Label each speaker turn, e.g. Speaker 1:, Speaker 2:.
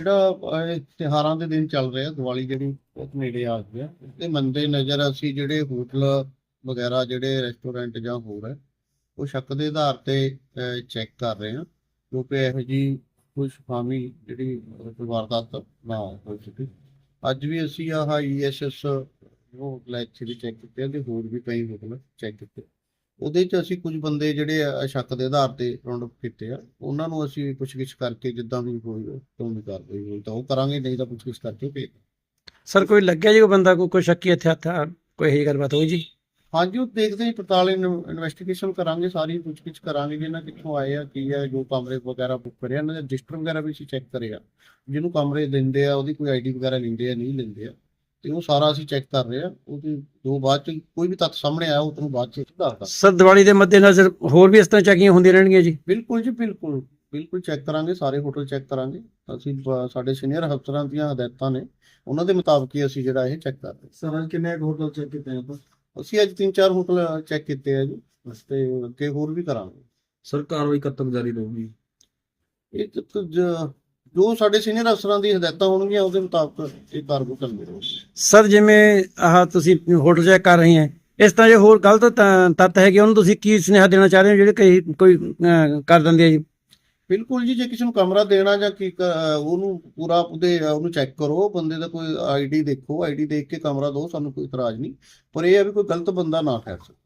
Speaker 1: ਜਿਹੜਾ ਇਹ ਤਿਉਹਾਰਾਂ ਦੇ ਦਿਨ ਚੱਲ ਰਿਹਾ, ਦੀਵਾਲੀ ਜਿਹੜੀ ਬਹੁਤ ਨੇੜੇ ਆ ਗਈ ਹੈ ਤੇ ਮੰਦੇ ਨਜ਼ਰ ਅਸੀਂ ਜਿਹੜੇ ਹੋਟਲ ਵਗੈਰਾ, ਜਿਹੜੇ ਰੈਸਟੋਰੈਂਟ ਜਾਂ ਹੋਰ ਹੈ, ਉਹ ਸ਼ੱਕ ਦੇ ਆਧਾਰ ਤੇ ਚੈੱਕ ਕਰ ਰਹੇ ਹਾਂ, ਕਿਉਂਕਿ ਇਹੋ ਜੀ ਕੋਈ ਖਾਮੀ ਜਿਹੜੀ ਵਾਰਦਾਤ ਨਾ ਹੋ ਸਕੇ। ਅੱਜ ਵੀ ਅਸੀਂ ਆਹ ਈਐਸਐਸ ਹੋਟਲ ਇੱਥੇ ਵੀ ਚੈੱਕ ਕੀਤੇ ਤੇ ਹੋਰ ਵੀ ਕਈ ਹੋਟਲ ਚੈੱਕ ਕੀਤੇ। ਉਹਦੇ ਚ ਅਸੀਂ ਕੁਝ ਬੰਦੇ ਜਿਹੜੇ ਆ ਸ਼ੱਕ ਦੇ ਆਧਾਰ ਤੇ ਰਾਉਂਡ ਅਪ ਕੀਤੇ ਆ। ਉਹਨਾਂ ਨੂੰ ਅਸੀਂ ਪੁੱਛਗਿੱਛ ਕਰਕੇ ਜਿੱਦਾਂ ਵੀ ਹੋਈ ਕਾਨੂੰਨੀ ਕਾਰਵਾਈ ਹੋਈ ਤਾਂ ਉਹ ਕਰਾਂਗੇ ਨਹੀਂ ਤਾਂ ਪੁੱਛਗਿੱਛ ਕਰਕੇ ਭੇਜ
Speaker 2: ਸਰ ਕੋਈ ਲੱਗਿਆ ਜੀ ਕੋਈ ਬੰਦਾ ਕੋਈ ਕੋਈ ਸ਼ੱਕੀ ਇੱਥੇ ਹੱਥ ਕੋਈ ਇਹੀ ਗੱਲਬਾਤ ਹੋਈ ਜੀ?
Speaker 1: ਹਾਂਜੀ ਉਹ ਦੇਖਦੇ ਹਾਂ ਪੜਤਾਲ ਇਨਵੈਸਟੀਗੇਸ਼ਨ ਕਰਾਂਗੇ ਸਾਰੀ ਪੁੱਛਗਿੱਛ ਕਰਾਂਗੇ ਕਿ ਇਹਨਾਂ ਕਿੱਥੋਂ ਆਏ ਆ ਕੀ ਆ ਜੋ ਕਮਰੇ ਵਗੈਰਾ ਬੁੱਕ ਕਰਿਆ ਇਹਨਾਂ ਦੇ ਰਜਿਸਟਰ ਵਗੈਰਾ ਵੀ ਅਸੀਂ ਚੈੱਕ ਕਰਿਆ ਜਿਹਨੂੰ ਕਮਰੇ ਦਿੰਦੇ ਆ ਉਹਦੀ ਕੋਈ ਆਈਡੀ ਵਗੈਰਾ ਲੈਂਦੇ ਆ ਨਹੀਂ ਲੈਂਦੇ ਆ। ਤੇ ਉਹ ਸਾਰਾ ਅਸੀਂ ਚੈੱਕ ਕਰ ਰਹੇ ਆ ਉਹਦੀ ਜੋ ਬਾਅਦ ਚ ਕੋਈ ਵੀ ਤੱਥ ਸਾਹਮਣੇ ਆਇਆ ਉਹ ਤੁਹਾਨੂੰ ਬਾਅਦ ਚ ਦੱਸਦਾ।
Speaker 2: ਸਰ ਦੀਵਾਲੀ ਦੇ ਮੱਦੇਨਜ਼ਰ ਹੋਰ ਵੀ ਇਸ ਤਰ੍ਹਾਂ ਚੈਕਿੰਗ ਹੁੰਦੀਆਂ ਰਹਿਣਗੀਆਂ ਜੀ?
Speaker 1: ਬਿਲਕੁਲ ਜੀ ਬਿਲਕੁਲ। ਬਿਲਕੁਲ ਚੈੱਕ ਕਰਾਂਗੇ ਸਾਰੇ ਹੋਟਲ ਚੈੱਕ ਕਰਾਂਗੇ। ਅਸੀਂ ਸਾਡੇ ਸੀਨੀਅਰ ਅਫਸਰਾਂ ਦੀਆਂ ਹਦਾਇਤਾਂ ਨੇ ਉਹਨਾਂ ਦੇ ਮੁਤਾਬਕ ਹੀ ਅਸੀਂ ਜਿਹੜਾ ਇਹ ਚੈੱਕ ਕਰਦੇ
Speaker 3: ਸਰ ਅੱਜ ਕਿੰਨੇ ਹੋਟਲ ਚੈੱਕ ਕੀਤੇ ਆਪਾਂ?
Speaker 1: ਅਸੀਂ ਅੱਜ ਤਿੰਨ ਚਾਰ ਹੋਟਲ ਚੈੱਕ ਕੀਤੇ ਆ ਜੀ ਤੇ ਅੱਗੇ ਹੋਰ ਵੀ ਕਰਾਂਗੇ।
Speaker 3: ਸਰ ਕਾਰਵਾਈ ਕਦ ਤੱਕ ਜਾਰੀ ਰਹੂਗੀ?
Speaker 1: ਇਹ ਤਾਂ ਕੁਝ ਜੋ ਸਾਡੇ ਸੀਨੀਅਰ ਅਫਸਰਾਂ ਦੀ ਹਦਾਇਤਾਂ ਹੋਣਗੀਆਂ ਉਹਦੇ ਮੁਤਾਬਕ ਇਹ ਕਾਰਵਾਈ ਕਰਨੀ ਰਹੂਗੀ
Speaker 2: ਸਰ ਜਿਵੇਂ ਆਹ ਤੁਸੀਂ ਹੋਟਲ ਚੈੱਕ ਕਰ ਰਹੇ ਹੈ ਇਸ ਤਰ੍ਹਾਂ ਜੇ ਹੋਰ ਗਲਤ ਤੱਤ ਹੈਗੇ ਉਹਨੂੰ ਤੁਸੀਂ ਕੀ ਸੁਨੇਹਾ ਦੇਣਾ ਚਾਹ ਰਹੇ ਹੋ ਜਿਹੜੇ ਕਈ ਕਰ ਦਿੰਦੇ ਆ ਜੀ?
Speaker 1: ਬਿਲਕੁਲ ਜੀ ਜੇ ਕਿਸੇ ਨੂੰ ਕਮਰਾ ਦੇਣਾ ਜਾਂ ਕੀ ਉਹਨੂੰ ਪੂਰਾ ਉਹਦੇ ਉਹਨੂੰ ਚੈੱਕ ਕਰੋ ਬੰਦੇ ਦਾ ਕੋਈ ਆਈਡੀ ਦੇਖੋ ਆਈਡੀ ਦੇਖ ਕੇ ਕਮਰਾ ਦਿਓ ਸਾਨੂੰ ਕੋਈ ਇਤਰਾਜ਼ ਨਹੀਂ। ਪਰ ਇਹ ਹੈ ਵੀ ਕੋਈ ਗਲਤ ਬੰਦਾ ਨਾ ਠਹਿਰ ਸਕੇ।